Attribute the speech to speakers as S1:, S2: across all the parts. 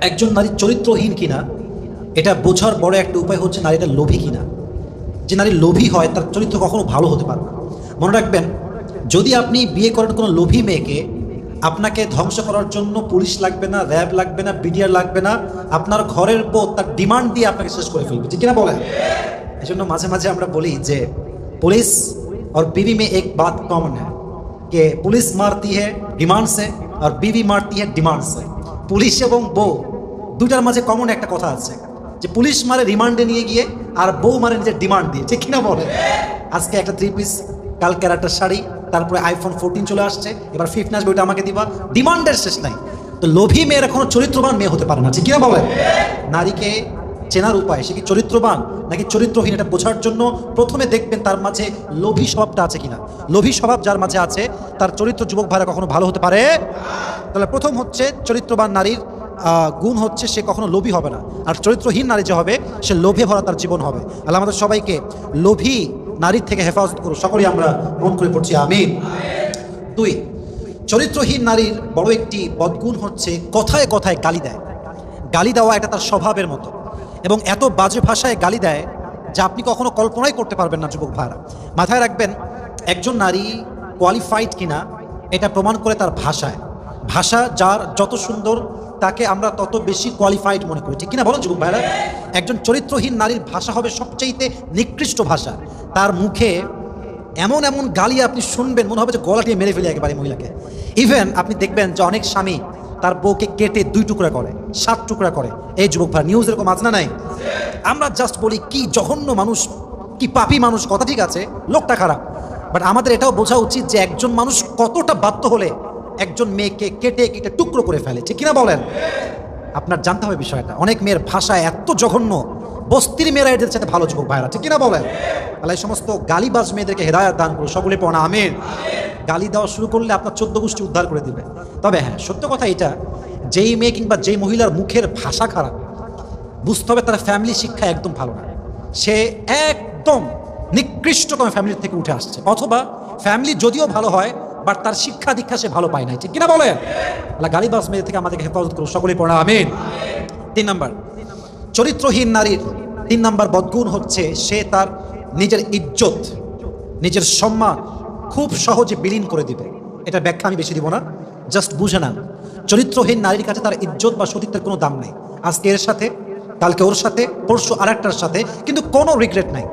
S1: একজন নারী চরিত্রহীন কিনা এটা বোঝার বড় একটা উপায় হচ্ছে নারীটা লোভী কিনা যে নারী লোভী হয় তার চরিত্র কখনো ভালো হতে পারে না মনে রাখবেন যদি আপনি বিয়ে করেন কোনো লোভী মেয়েকে আপনাকে ধ্বংস করার জন্য পুলিশ লাগবে না র্যাব লাগবে না বিডিআর লাগবে না আপনার ঘরের বউ তার ডিমান্ড দিয়ে আপনাকে শেষ করে ফেলবে ঠিক কিনা বলেন এই জন্য মাঝে মাঝে আমরা বলি যে पुलिस और बीवी में एक बात कॉमन है कि पुलिस मारती है डिमांड से और बीवी मारती है डिमांड से পুলিশ এবং বউ দুটার মাঝে কমন একটা কথা আছে। যে পুলিশ মারে রিমান্ডে নিয়ে গিয়ে, আর বউ মারে নিজের ডিমান্ড দিয়ে, ঠিক কিনা বলে আজকে একটা থ্রি পিস কালকে আর একটা শাড়ি, তারপরে আইফোন ফোরটিন চলে আসছে, এবার ফিফটিন আসবে, ওইটা আমাকে দিবা। ডিমান্ডের শেষ নাই। তো লোভী মেয়ের এখনও চরিত্রবান মেয়ে হতে পারে না, ঠিক কিনা বলে নারীকে চেনার উপায়, সে কি চরিত্রবান নাকি চরিত্রহীন এটা বোঝার জন্য প্রথমে দেখবেন তার মাঝে লোভী স্বভাবটা আছে কিনা। লোভী স্বভাব যার মাঝে আছে, তার চরিত্র যুবক ভাইরা কখনো ভালো হতে পারে? তাহলে প্রথম হচ্ছে চরিত্রবান নারীর গুণ হচ্ছে সে কখনো লোভী হবে না। আর চরিত্রহীন নারী যে হবে, সে লোভে ভরা তার জীবন হবে। আল্লাহ আমাদের সবাইকে লোভী নারীর থেকে হেফাজত করুন সকলেই আমরা মন করে পড়ছি আমি দুই, চরিত্রহীন নারীর বড় একটি বদগুণ হচ্ছে কথায় কথায় গালি দেয়। গালি দেওয়া এটা তার স্বভাবের মতো। এবং এত বাজে ভাষায় গালি দেয় যা আপনি কখনো কল্পনাই করতে পারবেন না, যুবক ভাইরা। মাথায় রাখবেন, একজন নারী কোয়ালিফাইড কিনা, এটা প্রমাণ করে তার ভাষায়। ভাষা যার যত সুন্দর, তাকে আমরা তত বেশি কোয়ালিফাইড মনে করি। ঠিক কিনা বলো, যুবক ভাইরা? একজন চরিত্রহীন নারীর ভাষা হবে সবচাইতে নিকৃষ্ট ভাষা। তার মুখে এমন এমন গালি আপনি শুনবেন, মনে হবে যে গলা দিয়ে মেরে ফেলে একেবারে মহিলাকে। ইভেন আপনি দেখবেন যে অনেক স্বামী তার বউকে কেটে দুই টুকরা করে, সাত টুকরা করে। এই যুবক ভাই নিউজ এরকম আছে না নাই? আমরা জাস্ট বলি, কি জঘন্য মানুষ, কি পাপি মানুষ, কথা ঠিক আছে, লোকটা খারাপ। বাট আমাদের এটাও বোঝা উচিত যে একজন মানুষ কতটা বাধ্য হলে একজন মেয়েকে কেটে কেটে টুকরো করে ফেলে। ঠিক কিনা বলেন? আপনার জানতে হবে বিষয়টা। অনেক মেয়ের ভাষা এত জঘন্য। বস্তির মেয়েরা এদের সাথে ভালো যুবক ভাইরা। ঠিক কিনা বলেন? তাহলে এই সমস্ত গালিবাজ মেয়েদেরকে হেদায়ত দান করুন সকলে পড়া আমিন। গালি দেওয়া শুরু করলে আপনার চোদ্দ গোষ্ঠী উদ্ধার করে দিবে। তবে হ্যাঁ সত্য কথা এটা, যেই মেয়ে কিংবা যেই মহিলার মুখের ভাষা খারাপ, বুঝতে হবে তার ফ্যামিলি শিক্ষা একদম ভালো না। সে একদম নিকৃষ্টতম ফ্যামিলির থেকে উঠে আসছে। অথবা ফ্যামিলি যদিও ভালো হয় বাট তার শিক্ষা দীক্ষা সে ভালো পায় নাই। ঠিক কিনা বলেন? আল্লাহ গালিবাজ মেয়ে থেকে আমাদেরকে হেফাজত করুন সকলেই পড়া, আমিন। তিন নাম্বার, চরিত্রহীন নারীর তিন নাম্বার বদগুণ হচ্ছে সে তার নিজের ইজ্জত, নিজের সম্মান খুব সহজে বিলীন করে দিবে। এটা ব্যাখ্যা আমি বেশি দিব না। জাস্ট বুঝে নেন চরিত্রহীন নারীর কাছে তার ইজ্জত বা সতীত্বের কোনো দাম নেই। আজকে এর সাথে, কালকে ওর সাথে, পরশু আরেকটার সাথে, কিন্তু কোনো রিগ্রেট নাই।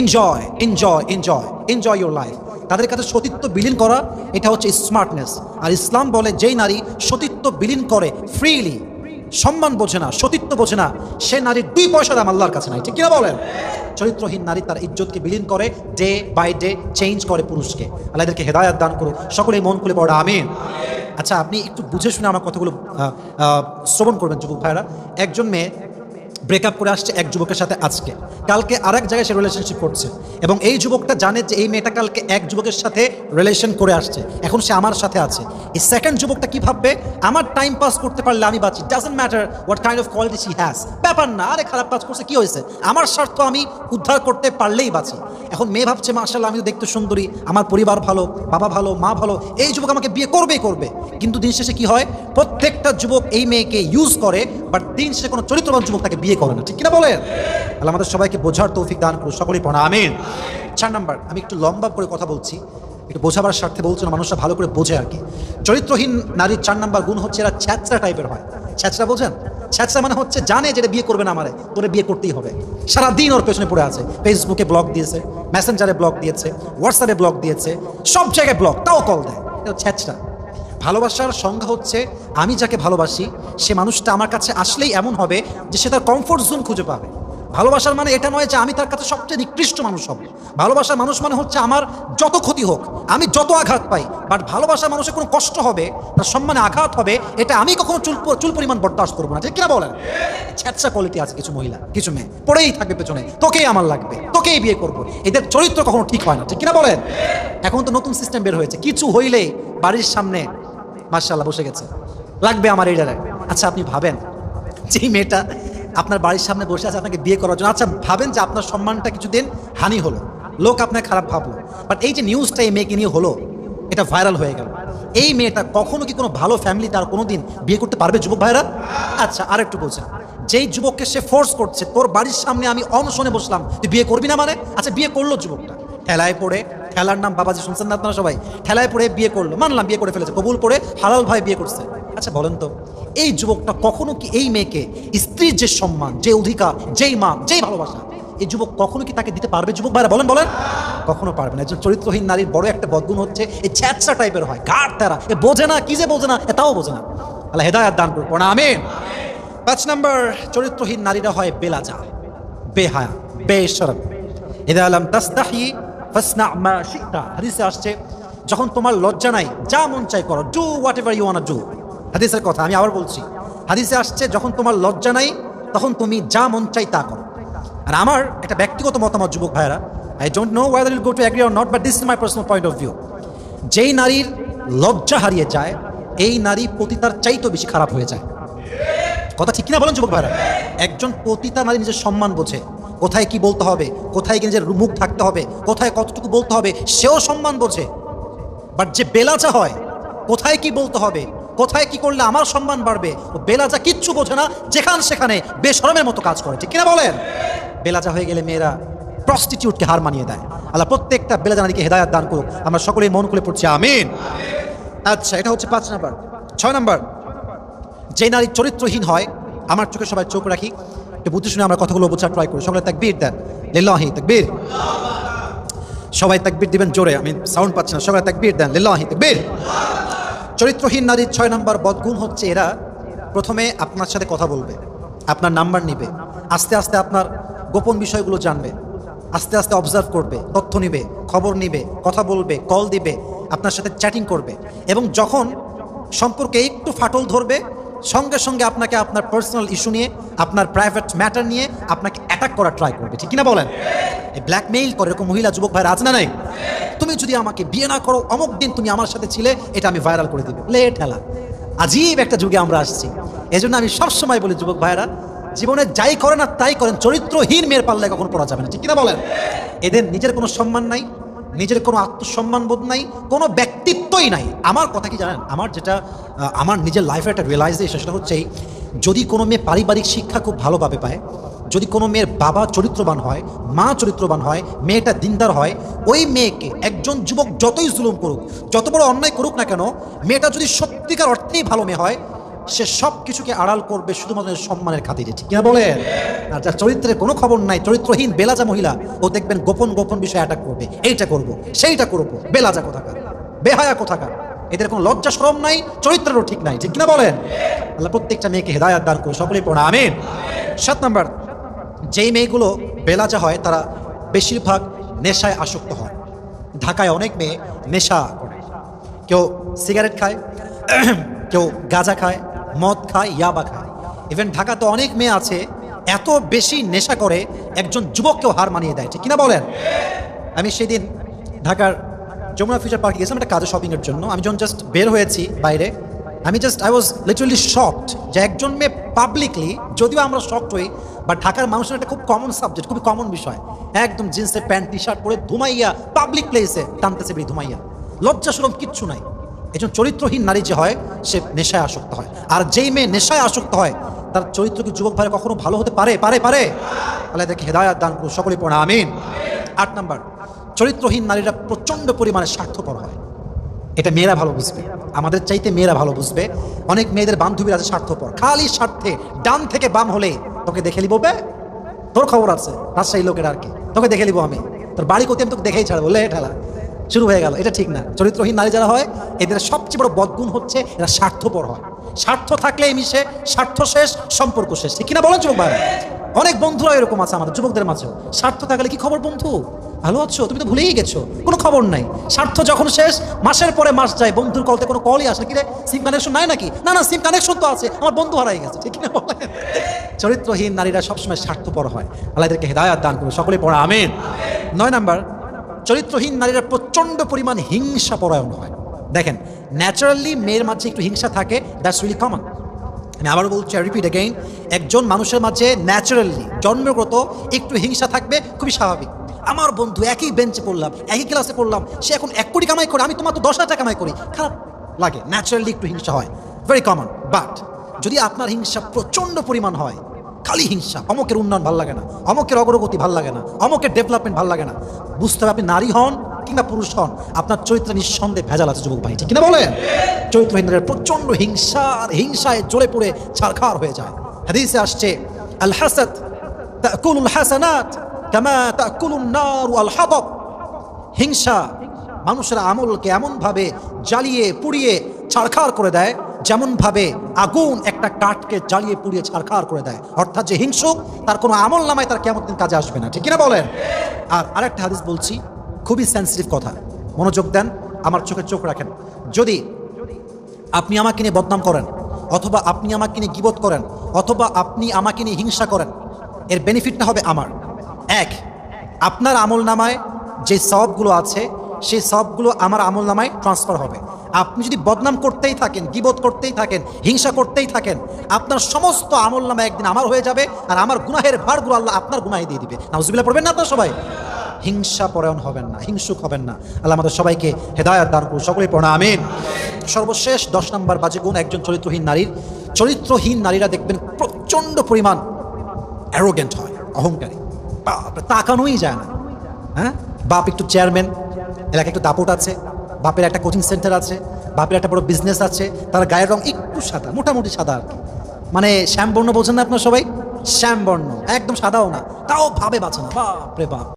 S1: Enjoy enjoy enjoy enjoy your life তাদের কাছে সতীত্ব বিলীন করা, এটা হচ্ছে স্মার্টনেস আর ইসলাম বলে, যেই নারী সতীত্ব বিলীন করে ফ্রিলি সম্মান বোঝে না, সতীত্ব বোঝে না। সে নারীর দুই পয়সা দাম আল্লাহর কাছে নাই, ঠিক কিনা বলেন? চরিত্রহীন নারী তার ইজ্জতকে বিলীন করে ডে বাই ডে চেঞ্জ করে পুরুষকে। আল্লাহ এদেরকে হেদায়াত দান করুক। সকলেই মন খুলে পড়া, আমিন। আচ্ছা আপনি একটু বুঝে শুনে আমার কথাগুলো শ্রবণ করবেন, যুবক ভাইরা একজন মেয়ে ব্রেকআপ করে আসছে এক যুবকের সাথে আজকে। কালকে আরেক জায়গায় সে রিলেশনশিপ করছে। এবং এই যুবকটা জানে যে এই মেয়েটা কালকে এক যুবকের সাথে রিলেশন করে আসছে। এখন সে আমার সাথে আছে। এই সেকেন্ড যুবকটা কি ভাববে? আমার টাইম পাস করতে পারলে আমি বাঁচি। Doesn't matter what kind of quality she has ব্যাপার না, আরে খারাপ কাজ করছে, কি হয়েছে? আমার স্বার্থ আমি উদ্ধার করতে পারলেই বাঁচি। এখন মেয়ে ভাবছে মার্শাল আমি তো দেখতে সুন্দরী। আমার পরিবার ভালো, বাবা ভালো, মা ভালো। এই যুবক আমাকে বিয়ে করবেই করবে। কিন্তু দিন শেষে কি হয়? প্রত্যেকটা যুবক এই মেয়েকে ইউজ করে বাট দিন শেষে কোনো চরিত্রবান যুবক তাকে বিয়ে করে না। ঠিক কিনা বলেন? তাহলে আমাদের সবাইকে বোঝার তৌফিক দান করুন সকলেই পড়া আমিন। চার নাম্বার, আমি একটু লম্বা করে কথা বলছি। একটু বোঝাবার স্বার্থে বলছি না, মানুষরা ভালো করে বোঝে আর কি। চরিত্রহীন নারীর চার নাম্বার গুণ হচ্ছে এরা ছ্যাঁচড়া টাইপের হয়। ছ্যাচরা বোঝেন? ছ্যাঁচড়া মানে হচ্ছে জানে যেটা বিয়ে করবে না আমারে, তোরে বিয়ে করতেই হবে। সারাদিন ওর পেছনে পড়ে আছে। ফেসবুকে ব্লগ দিয়েছে মেসেঞ্জারে ব্লগ দিয়েছে হোয়াটসঅ্যাপে ব্লগ দিয়েছে, সব জায়গায় ব্লগ তাও কল দেয়। এটা ছ্যাঁচড়া। ভালোবাসার সংজ্ঞা হচ্ছে, আমি যাকে ভালোবাসি, সে মানুষটা আমার কাছে আসলেই এমন হবে যে সে তার কমফোর্ট জোন খুঁজে পাবে। ভালোবাসার মানে এটা নয় যে আমি তার কাছে সবচেয়ে নিকৃষ্ট মানুষ হব। ভালোবাসার মানুষ মানে হচ্ছে আমার যত ক্ষতি হোক, আমি যত আঘাত পাই বাট ভালোবাসার মানুষের কোনো কষ্ট হবে, তার সম্মানে আঘাত হবে, এটা আমি কখনো চুল চুল পরিমাণ বরদাস্ত করব না। ঠিক কিনা বলেন? ছ্যাঁচা কোয়ালিটি আছে কিছু মহিলা, কিছু মেয়ে, পড়েই থাকবে পেছনে, তোকেই আমার লাগবে, তোকেই বিয়ে করব। এদের চরিত্র কখনো ঠিক হয় না, ঠিক কিনা বলেন? এখন তো নতুন সিস্টেম বের হয়েছে, কিছু হইলেই বাড়ির সামনে মার্শাল্লাহ বসে গেছে। লাগবে আমার জায়গায় আচ্ছা আপনি ভাবেন যেই মেয়েটা আপনার বাড়ির সামনে বসে আছে, আপনাকে বিয়ে করার জন্য? আচ্ছা ভাবেন যে আপনার সম্মানটা কিছুদিন হানি হলো। লোক আপনার খারাপ ভাবলো বাট এই যে নিউজটা এই মেয়েকে নিয়ে হলো, এটা ভাইরাল হয়ে গেল। এই মেয়েটা কখনো কি কোনো ভালো ফ্যামিলি তার কোনো দিন বিয়ে করতে পারবে, যুবক ভাইরা আচ্ছা আর একটু বলছেন যেই যুবককে সে ফোর্স করছে, তোর বাড়ির সামনে আমি অনশনে বসলাম, তুই বিয়ে করবি না মানে? আচ্ছা বিয়ে করল যুবকটা। ঠেলায় পড়ে ঠেলার নাম বাবাজি শুনছেন না আপনারা সবাই? ঠেলায় পড়ে বিয়ে করল। মানলাম, বিয়ে করে ফেলেছে। কবুল করে হালাল ভাই বিয়ে করছে। আচ্ছা বলেন তো, এই যুবকটা কখনো কি এই মেয়েকে স্ত্রীর যে সম্মান, যে অধিকার, যেই মা যেই ভালোবাসা, এই যুবক কখনো কি তাকে দিতে পারবে যুবক ভাইরা? বলেন বলেন। কখনো পারবে না। একজন চরিত্রহীন নারীর বড় একটা বদগুণ হচ্ছে এই ছ্যাঁচা টাইপের হয়, গাঢ় তারা এ বোঝে না, কি যে বোঝে না, এ তাও বোঝে না। আল্লাহ হেদায়াত দান করব না আমিন। পাঁচ নম্বর, চরিত্রহীন নারীরা হয় বেলাজা, বেহায়া এদা আলম তাস্তাহি ফাসনা মা শিকতা হাদিসে আসছে, যখন তোমার লজ্জা নাই, যা মন চাই করো do whatever you want do হাদিসের কথা, আমি আবার বলছি। হাদিসে আসছে, যখন তোমার লজ্জা নাই, তখন তুমি যা মন চাই তা করো। আর আমার একটা ব্যক্তিগত মতামত, যুবক ভাইরা I don't know whether will go to agree or not but this is my personal point of view যেই নারীর লজ্জা হারিয়ে যায়, এই নারী পতিতার চাইতেও বেশি খারাপ হয়ে যায়। কথা ঠিক কিনা বলেন, যুবক ভাইরা একজন পতিতা নারী নিজের সম্মান বোঝে। কোথায় কি বলতে হবে? কোথায় কি নিজের মুখ থাকতে হবে? কোথায় কতটুকু বলতে হবে? সেও সম্মান বোঝে। বাট যে বেলাচা হয়, কোথায় কি বলতে হবে? কোথায় কি করলে আমার সম্মান বাড়বে? ও বেলাজা কিচ্ছু বোঝে না, যেখান সেখানে বেসরমের মতো কাজ করে। ঠিক কিনা বলেন? বেলাজা হয়ে গেলে মেয়েরা প্রস্টিটিউটকে হার মানিয়ে দেয়। আল্লাহ প্রত্যেকটা বেলাজা নারীকে হেদায়াত দান করুক। আমরা সকলেই মন খুলে পড়ছি, আমিন। আচ্ছা এটা হচ্ছে পাঁচ নাম্বার। ছয় নাম্বার। যে নারী চরিত্রহীন হয়, আমার চোখে সবাই চোখ রাখি। একটু বুদ্ধি শুনে আমরা কথাগুলো বোঝার ট্রাই করি। সকলে তাকবীর দেন। লিল্লাহি, তাকবীর। সবাই তাকবীর দিবেন জোরে, আমি সাউন্ড পাচ্ছি না। সবাই তাকবীর দেন। লিল্লাহি, তাকবীর। চরিত্রহীন নারীর ছয় নম্বর বদগুণ হচ্ছে এরা প্রথমে আপনার সাথে কথা বলবে, আপনার নাম্বার নিবে, আস্তে আস্তে আপনার গোপন বিষয়গুলো জানবে, আস্তে আস্তে অবজার্ভ করবে, তথ্য নিবে, খবর নিবে, কথা বলবে কল দিবে, আপনার সাথে চ্যাটিং করবে এবং যখন সম্পর্কে একটু ফাটল ধরবে সঙ্গে সঙ্গে আপনাকে আপনার পার্সোনাল ইস্যু নিয়ে, আপনার প্রাইভেট ম্যাটার নিয়ে আপনাকে অ্যাটাক করার ট্রাই করবে। ঠিক কিনা বলেন? এই ব্ল্যাকমেইল করে এরকম মহিলা, যুবক ভাই আজ না নাই? তুমি যদি আমাকে বিয়ে না করো, অমুক দিন তুমি আমার সাথে ছিলে, এটা আমি ভাইরাল করে দিব। লে ঠেলা। আজীব একটা যুগে আমরা আসছি। এই জন্য আমি সবসময় বলি যুবক ভাইরা, জীবনে যাই করেন আর তাই করেন, চরিত্রহীন মেয়ের পাল্লায় কখনো পড়া যাবে না। ঠিক কিনা বলেন? এদের নিজের কোনো সম্মান নাই নিজের কোনো আত্মসম্মান বোধ নাই, কোনো ব্যক্তিত্বই নাই। আমার কথা কি জানেন? আমার যেটা আমার নিজের লাইফের একটা রিয়েলাইজেশন সেটা হচ্ছে যদি কোনো মেয়ে পারিবারিক শিক্ষা খুব ভালোভাবে পায়, যদি কোনো মেয়ের বাবা চরিত্রবান হয়, মা চরিত্রবান হয়, মেয়েটা দিনদার হয়, ওই মেয়েকে একজন যুবক যতই জুলুম করুক, যত বড় অন্যায় করুক না কেন, মেয়েটা যদি সত্যিকার অর্থেই ভালো মেয়ে হয় সে সব কিছুকে আড়াল করবে শুধুমাত্র সম্মানের খাতিরে, ঠিক কিনা বলেন? আর যার চরিত্রের কোনো খবর নাই, চরিত্রহীন বেলাজা মহিলা, ও দেখবেন গোপন গোপন বিষয়ে অ্যাটাক করবে, এইটা করব, সেইটা করব, বেলাজা কোথাকার, বেহায়া কোথাকার? এদের কোনো লজ্জা শরম নাই, চরিত্রেরও ঠিক নাই, ঠিক কিনা বলেন? আল্লাহ প্রত্যেকটা মেয়েকে হেদায়াত দান করুন, সকলেই পড়া, আমিন। সাত নাম্বার, যেই মেয়েগুলো বেলাজা হয়, তারা বেশিরভাগ নেশায় আসক্ত হয়। ঢাকায় অনেক মেয়ে নেশা করে। কেউ সিগারেট খায়, কেউ গাঁজা খায় মদ খায়, ইয়াবা খায়। ইভেন ঢাকাতে অনেক মেয়ে আছে, এত বেশি নেশা করে, একজন যুবককেও হার মানিয়ে দেয়। ঠিক কিনা বলেন? আমি সেদিন ঢাকার যমুনা ফিউচার পার্কে গেছিলাম, একটা কাজে শপিংয়ের জন্য। আমি যখন জাস্ট বের হয়েছি বাইরে, আমি just I was literally shocked যে একজন মেয়ে পাবলিকলি যদিও আমরা শকড হই বা ঢাকার মানুষের একটা খুব কমন সাবজেক্ট খুবই কমন বিষয়। একদম জিন্সের প্যান্ট টি শার্ট পরে ধুমাইয়া পাবলিক প্লেসে টানতেছে বেরিয়ে ধুমাইয়া। লজ্জা সরম কিচ্ছু নাই। একজন চরিত্রহীন নারী যে হয়, সে নেশায় আসক্ত হয়। আর যেই মেয়ে নেশায় আসক্ত হয়, তার চরিত্র কি যুবক ভাই কখনো ভালো হতে পারে? পারে পারে। আল্লাহ দেখে হেদায়াত দান করুন সকলেই পড়া, আমিন। আট নাম্বার, চরিত্রহীন নারীরা প্রচণ্ড পরিমাণে স্বার্থপর হয়। এটা মেয়েরা ভালো বুঝবে। আমাদের চাইতে মেয়েরা ভালো বুঝবে। অনেক মেয়েদের বান্ধবীরা আছে স্বার্থপর। খালি স্বার্থে, ডান থেকে বাম হলে তোকে দেখে নিব, বে। তোর খবর আছে রাজশাহী লোকের আর কি। তোকে দেখে নিব আমি। তোর বাড়ি কোথায় আমি তোকে দেখেই ছাড়বো, লে ঠেলা। শুরু হয়ে গেল, এটা ঠিক না। চরিত্রহীন নারী যারা হয়, এদের সবচেয়ে বড় বদগুণ হচ্ছে এরা স্বার্থপর হয়। স্বার্থ থাকলে মিশে, স্বার্থ শেষ, সম্পর্ক শেষ। ঠিক কিনা বলেন যুবক অনেক বন্ধুরা এরকম আছে আমাদের, যুবকদের মাঝেও। স্বার্থ থাকলে কি খবর বন্ধু? ভালো আছো? তুমি তো ভুলেই গেছো, কোনো খবর নাই। স্বার্থ যখন শেষ, মাসের পরে মাস যায়, বন্ধুর কলতে কোনো কলই আসে কি রে সিম কানেকশন নাই নাকি? না না সিম কানেকশন তো আছে, আমার বন্ধু হারাই গেছে, ঠিক না চরিত্রহীন নারীরা সবসময় স্বার্থপর হয়। আল্লাহ এদেরকে হেদায়াত দান করুন সকলে পড়া, আমেন। নয় নাম্বার চরিত্রহীন নারীরা প্রচণ্ড পরিমাণ হিংসা পরায়ণ হয়। দেখেন ন্যাচারালি মেয়ের মাঝে একটু হিংসা থাকে দ্যাটস রিলি কমন আমি আবারও বলছি রিপিট অ্যাগেইন একজন মানুষের মাঝে ন্যাচারালি জন্মগত একটু হিংসা থাকবে, খুবই স্বাভাবিক। আমার বন্ধু একই বেঞ্চে পড়লাম, একই ক্লাসে পড়লাম, সে এখন এক কোটি কামাই করে, আমি তোমার তো দশ হাজার কামাই করি। খারাপ লাগে ন্যাচারালি একটু হিংসা হয়। ভেরি কমন বাট যদি আপনার হিংসা প্রচণ্ড পরিমাণ হয় খালি হিংসা অমকের উন্নয়ন ভালো লাগে না অমকের অগ্রগতি ভালো লাগে না অমকের ডেভেলপমেন্ট ভালো লাগে না। বুঝতে হবে আপনি নারী হন কিংবা পুরুষ হন, আপনার চরিত্রে নিঃসন্দেহে ভেজাল আছে যুবক ভাই, ঠিক কিনা বলেন? চরিত্রহীনদের প্রচণ্ড হিংসা, আর হিংসায় জ্বলে পড়ে ছারখার হয়ে যায়। হাদিসে আসছে আল হাসাদ তাকুলুল হাসানাত কামা তাকুলুন নার আল হাদব হিংসা মানুষের আমলকে এমনভাবে জ্বালিয়ে, পুড়িয়ে ছাড়খার করে দেয় যেমনভাবে আগুন একটা কাঠকে জ্বালিয়ে পুড়িয়ে ছাড়খাড় করে দেয়। অর্থাৎ যে হিংসুক তার কোনো আমল নামায় তার কেমন দিন কাজে আসবে না। ঠিক কিনা বলেন? আর আরেকটা হাদিস বলছি, খুবই সেন্সিটিভ কথা। মনোযোগ দেন, আমার চোখে চোখ রাখেন। যদি আপনি আমাকে নিয়ে বদনাম করেন, অথবা আপনি আমাকে নিয়ে গিবত করেন, অথবা আপনি আমাকে নিয়ে হিংসা করেন, এর বেনিফিটটা হবে আমার। এক, আপনার আমল নামায় যে সবগুলো আছে সেই সবগুলো আমার আমল নামায় ট্রান্সফার হবে। আপনি যদি বদনাম করতেই থাকেন, গিবত করতেই থাকেন, হিংসা করতেই থাকেন, আপনার সমস্ত আমল নামা একদিন আমার হয়ে যাবে আর আমার গুনাহের ভারগুলো আল্লাহ আপনার গুনাহে দিয়ে দিবে। নাউজুবিল্লাহ, পড়বেন না আপনার সবাই? হিংসা পরায়ণ হবেন না, হিংসুক হবেন না। আল্লাহ আমাদের সবাইকে হেদায়ত দান করুন, সকলেই পড়া আমিন। সর্বশেষ দশ নম্বর বাজে গুণ, একজন চরিত্রহীন নারীর। চরিত্রহীন নারীরা দেখবেন প্রচণ্ড পরিমাণ অ্যারোগেন্ট হয়, অহংকারী। তাকানোই যায় না। হ্যাঁ? বাপ একটু চেয়ারম্যান এলাকায় একটু দাপট আছে, বাপের একটা কোচিং সেন্টার আছে, বাপের একটা বড় বিজনেস আছে, তার গায়ের রং একটু সাদা, মোটামুটি সাদা আর কি। মানে শ্যামবর্ণ বলছেন না আপনার সবাই? শ্যামবর্ণ, একদম সাদাও না, তাও ভাবে বাঁচে না। বাপরে বাপ।